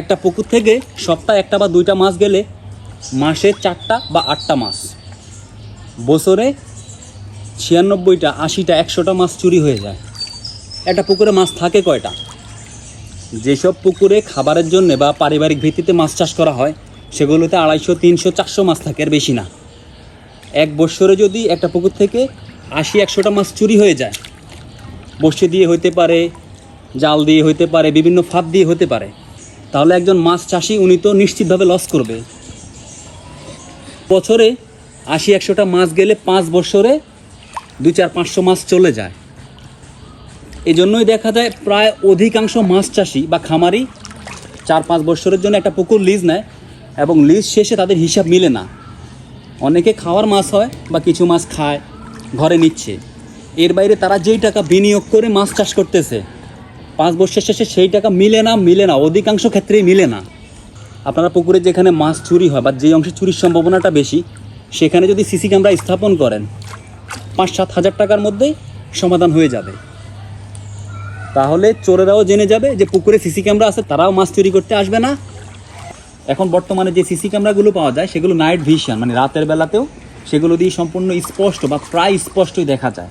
একটা পুকুর থেকে সপ্তাহে একটা বা দুইটা মাছ গেলে মাসে চারটা বা আটটা মাছ। বছরে ছিয়ানব্বইটা, আশিটা, একশোটা মাছ চুরি হয়ে যায়। একটা পুকুরে মাছ থাকে কয়টা? যেসব পুকুরে খাবারের জন্য বা পারিবারিক ভিত্তিতে মাছ চাষ করা হয়, সেগুলোতে আড়াইশো, তিনশো, চারশো মাছ থাকে আর বেশি না। এক বৎসরে যদি একটা পুকুর থেকে আশি, একশোটা মাছ চুরি হয়ে যায়, বসে দিয়ে হইতে পারে, জাল দিয়ে হইতে পারে, বিভিন্ন ফাঁদ দিয়ে হতে পারে তাহলে একজন মাছ চাষি উনি তো নিশ্চিতভাবে লস করবে। বছরে আশি একশোটা মাছ গেলে পাঁচ বছরে দু চার পাঁচশো মাছ চলে যায়। এই জন্যই দেখা যায় প্রায় অধিকাংশ মাছ চাষি বা খামারি চার পাঁচ বছরের জন্য একটা পুকুর লিজ নেয় এবং লিজ শেষে তাদের হিসাব মিলে না। অনেকে খাওয়ার মাছ হয় বা কিছু মাছ খায়, ঘরে নিচ্ছে। এর বাইরে তারা যেই টাকা বিনিয়োগ করে মাছ চাষ করতেছে পাঁচ বছর শেষে সেই টাকা মিলে না মিলে না, অধিকাংশ ক্ষেত্রেই মিলে না। আপনারা পুকুরে যেখানে মাছ চুরি হয় বা যে অংশে চুরির সম্ভাবনাটা বেশি, সেখানে যদি সিসি ক্যামেরা স্থাপন করেন পাঁচ সাত হাজার টাকার মধ্যেই সমাধান হয়ে যাবে। তাহলে চোরেরাও জেনে যাবে যে পুকুরে সিসি ক্যামেরা আছে, তারাও মাছ চুরি করতে আসবে না। এখন বর্তমানে যে সিসি ক্যামেরাগুলো পাওয়া যায়, সেগুলো নাইট ভিশন মানে রাতের বেলাতেও সেগুলো দিয়ে সম্পূর্ণ স্পষ্ট বা প্রায় স্পষ্টই দেখা যায়।